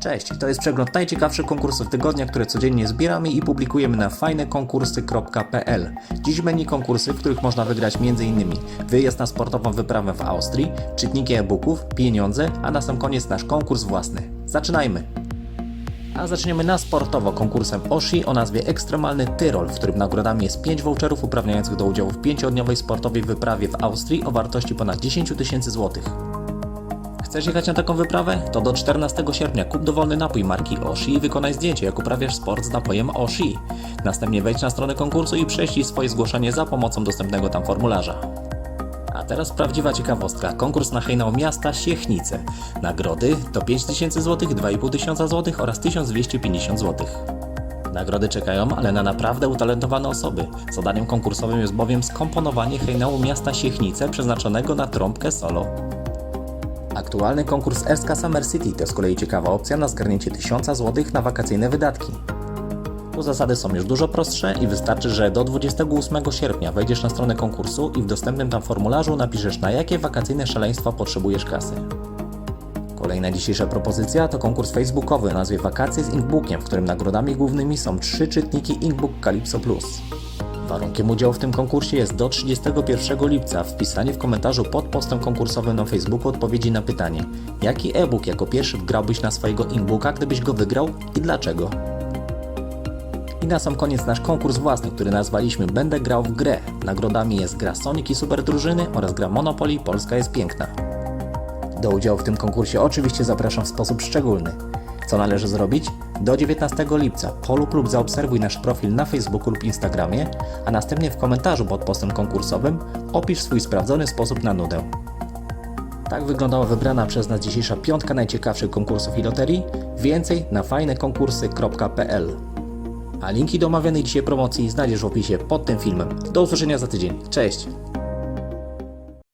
Cześć, to jest przegląd najciekawszych konkursów tygodnia, które codziennie zbieramy i publikujemy na fajnekonkursy.pl. Dziś menu konkursy, w których można wygrać m.in. wyjazd na sportową wyprawę w Austrii, czytniki e-booków, pieniądze, a na sam koniec nasz konkurs własny. Zaczynajmy! A zaczniemy na sportowo konkursem Oshi o nazwie Ekstremalny Tyrol, w którym nagrodami jest 5 voucherów uprawniających do udziału w 5-dniowej sportowej wyprawie w Austrii o wartości ponad 10 tysięcy złotych. Chcesz jechać na taką wyprawę? To do 14 sierpnia kup dowolny napój marki Oshi i wykonaj zdjęcie, jak uprawiasz sport z napojem Oshi. Następnie wejdź na stronę konkursu i prześlij swoje zgłoszenie za pomocą dostępnego tam formularza. A teraz prawdziwa ciekawostka. Konkurs na hejnał miasta Siechnice. Nagrody to 5000 zł, 2500 zł oraz 1250 zł. Nagrody czekają, ale na naprawdę utalentowane osoby. Zadaniem konkursowym jest bowiem skomponowanie hejnału miasta Siechnice przeznaczonego na trąbkę solo. Aktualny konkurs Erska Summer City to z kolei ciekawa opcja na zgarnięcie 1000 zł na wakacyjne wydatki. Tu zasady są już dużo prostsze i wystarczy, że do 28 sierpnia wejdziesz na stronę konkursu i w dostępnym tam formularzu napiszesz na jakie wakacyjne szaleństwa potrzebujesz kasy. Kolejna dzisiejsza propozycja to konkurs facebookowy o nazwie Wakacje z Inkbookiem, w którym nagrodami głównymi są trzy czytniki Inkbook Calypso Plus. Warunkiem udziału w tym konkursie jest do 31 lipca wpisanie w komentarzu pod postem konkursowym na Facebooku odpowiedzi na pytanie jaki e-book jako pierwszy wgrałbyś na swojego Inkbooka, gdybyś go wygrał i dlaczego? I na sam koniec nasz konkurs własny, który nazwaliśmy Będę grał w grę. Nagrodami jest gra Sonic i Super Drużyny oraz gra Monopoly Polska jest piękna. Do udziału w tym konkursie oczywiście zapraszam w sposób szczególny. Co należy zrobić? Do 19 lipca polub lub zaobserwuj nasz profil na Facebooku lub Instagramie, a następnie w komentarzu pod postem konkursowym opisz swój sprawdzony sposób na nudę. Tak wyglądała wybrana przez nas dzisiejsza piątka najciekawszych konkursów i loterii. Więcej na fajnekonkursy.pl A linki do omawianej dzisiaj promocji znajdziesz w opisie pod tym filmem. Do usłyszenia za tydzień. Cześć!